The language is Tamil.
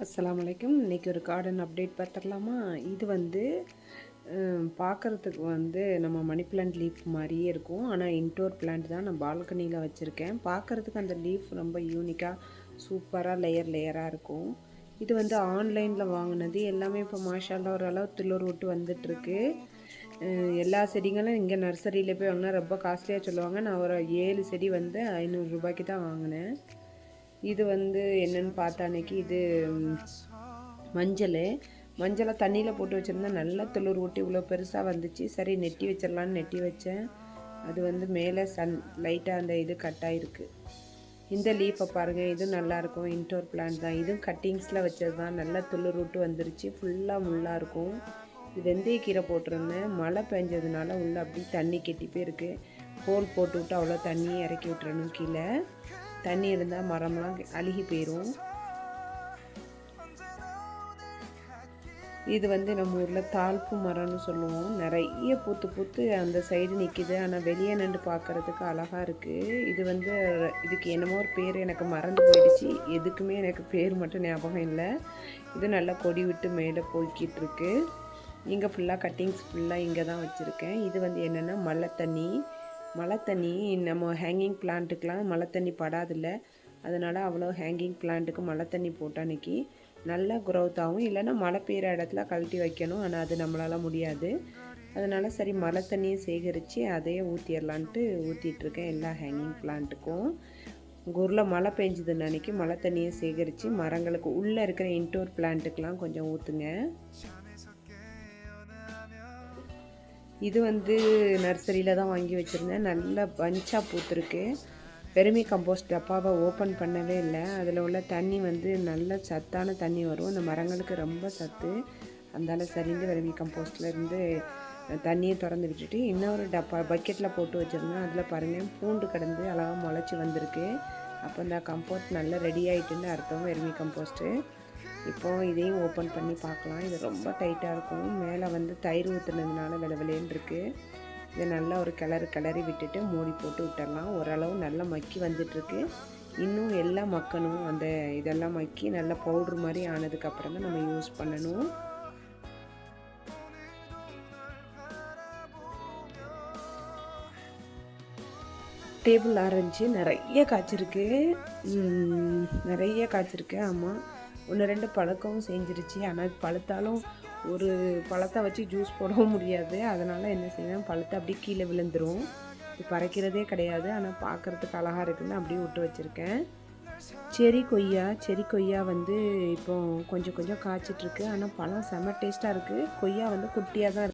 அஸ்ஸலாமு அலைக்கும். இன்றைக்கி ஒரு கார்டன் அப்டேட் பார்த்துடலாமா? இது வந்து பார்க்குறதுக்கு வந்து நம்ம மணி பிளான்ட் லீஃப் மாதிரியே இருக்கும். ஆனால் இன்டோர் பிளான்ட் தான் நான் பால்கனியில் வச்சுருக்கேன். பார்க்குறதுக்கு அந்த லீஃப் ரொம்ப யூனிக்காக சூப்பராக லேயர் லேயராக இருக்கும். இது வந்து ஆன்லைனில் வாங்கினது. எல்லாமே இப்போ மாஷால்லா ஓரளவு அளவு விட்டு வந்துட்டுருக்கு. எல்லா செடிங்களும் இங்கே நர்சரியில் போய் வாங்கினா ரொம்ப காஸ்ட்லியாக சொல்லுவாங்க. நான் ஒரு ஏழு செடி வந்து ஐநூறுரூபாய்க்கு தான் வாங்கினேன். இது வந்து என்னன்னு பார்த்தா அன்னைக்கு இது மஞ்சள். மஞ்சளை தண்ணியில் போட்டு வச்சுருந்தா நல்லா துளிர் ஊட்டி இவ்வளோ பெருசாக வந்துச்சு. சரி நெட்டி வச்சிடலான்னு நெட்டி வச்சேன். அது வந்து மேலே சன் லைட்டாக அந்த இது கட் ஆகிருக்கு இந்த லீஃபை பாருங்கள் இது நல்லாயிருக்கும் இன்டோர் பிளான்ட் தான். இதுவும் கட்டிங்ஸில் வச்சது தான் நல்லா துளிர் விட்டு வந்துருச்சு. ஃபுல்லாக முள்ளாக இருக்கும். இது வெந்தய கீரை போட்டிருந்தேன். மழை பெஞ்சதுனால உள்ளே அப்படியே தண்ணி கெட்டி போயிருக்கு ஹோல் போட்டு விட்டு அவ்வளோ தண்ணியை இறக்கி விட்டுறணும் கீழே. தண்ணி இருந்தால் மரம்லாம் அழுகி போயிடும் இது வந்து நம்ம ஊரில் தாழ்ப்பு மரம்னு சொல்லுவோம். நிறைய பூத்து பூத்து அந்த சைடு நிற்கிது ஆனால் வெளியே நின்று பார்க்கறதுக்கு அழகாக இருக்குது இது வந்து இதுக்கு என்னமோ ஒரு பேர் எனக்கு மறந்து போயிடுச்சு. எதுக்குமே எனக்கு பேர் மட்டும் ஞாபகம் இல்லை. இது நல்லா கொடி விட்டு மேலே போய்கிட்டு இருக்கு. இங்கே ஃபுல்லாக கட்டிங்ஸ் ஃபுல்லாக இங்கே தான் வச்சுருக்கேன். இது வந்து என்னென்னா மழை தண்ணி மழை தண்ணி நம்ம ஹேங்கிங் பிளான்ட்டுக்கெலாம் மழை தண்ணி படாதில்ல. அதனால் அவ்வளோ ஹேங்கிங் பிளான்ட்டுக்கு மழை தண்ணி போட்ட அன்னைக்கு நல்லா growth ஆகும். இல்லைன்னா மழை பெய்கிற இடத்துல கழட்டி வைக்கணும். ஆனால் அது நம்மளால் முடியாது. அதனால் சரி மழை தண்ணியை சேகரித்து அதையே ஊற்றிடலான்ட்டு ஊற்றிட்டுருக்கேன் எல்லா ஹேங்கிங் பிளான்ட்டுக்கும் உங்கள் ஊரில் மழை பெஞ்சதுன்னு அன்னைக்கு மழை தண்ணியை சேகரித்து மரங்களுக்கு உள்ளே இருக்கிற இன்டோர் பிளான்ட்டுக்கெலாம் கொஞ்சம் ஊற்றுங்க இது வந்து நர்சரியில் தான் வாங்கி வச்சுருந்தேன். நல்ல பஞ்சாக பூத்துருக்கு. பெருமி கம்போஸ்ட் டப்பாவை ஓப்பன் பண்ணவே இல்லை. அதில் உள்ள தண்ணி வந்து நல்ல சத்தான தண்ணி வரும். அந்த மரங்களுக்கு ரொம்ப சத்து. அந்தால சரிந்து வெறுமி கம்போஸ்ட்லேருந்து தண்ணியை திறந்து விட்டுட்டு இன்னொரு டப்பா பக்கெட்டில் போட்டு வச்சுருந்தேன். அதில் பாருங்கள் பூண்டு கிடந்து அழகாக முளைச்சி வந்திருக்கு. அப்போ இந்த கம்போஸ்ட் நல்லா ரெடி ஆகிட்டுன்னு அர்த்தம். வெறுமி கம்போஸ்ட்டு. இப்போ இதையும் ஓப்பன் பண்ணி பார்க்கலாம். இது ரொம்ப டைட்டாக இருக்கும். மேலே வந்து தயிர் ஊற்றுனதுனால விளவிலேன்னு இருக்குது இதை நல்லா ஒரு கிளறு கிளறி விட்டுட்டு மூடி போட்டு விட்டுடலாம். ஓரளவு நல்லா மக்கி வந்துட்டுருக்கு. இன்னும் எல்லாம் மக்கணும். அந்த இதெல்லாம் மக்கி நல்லா பவுட்ரு மாதிரி ஆனதுக்கப்புறம் தான் நம்ம யூஸ் பண்ணணும். டேபிள் ஆரஞ்சு நிறைய காய்ச்சிருக்கு. நிறைய காய்ச்சிருக்கு. ஆமாம் ஒன்று ரெண்டு பழக்கவும் செஞ்சிருச்சு. ஆனால் பழுத்தாலும் ஒரு பழத்தை வச்சு ஜூஸ் போடவும் முடியாது. அதனால் என்ன செய்வேன்? பழுத்தை அப்படியே கீழே விழுந்துரும். இது பறைக்கிறதே கிடையாது. ஆனால் பார்க்குறதுக்கு அழகாக இருக்குன்னு அப்படியே விட்டு வச்சுருக்கேன். செரி கொய்யா செரி கொய்யா வந்து இப்போ கொஞ்சம் கொஞ்சம் காய்ச்சிட்ருக்கு ஆனால் பழம் செம்ம டேஸ்ட்டாக இருக்குது கொய்யா வந்து குட்டியாக தான்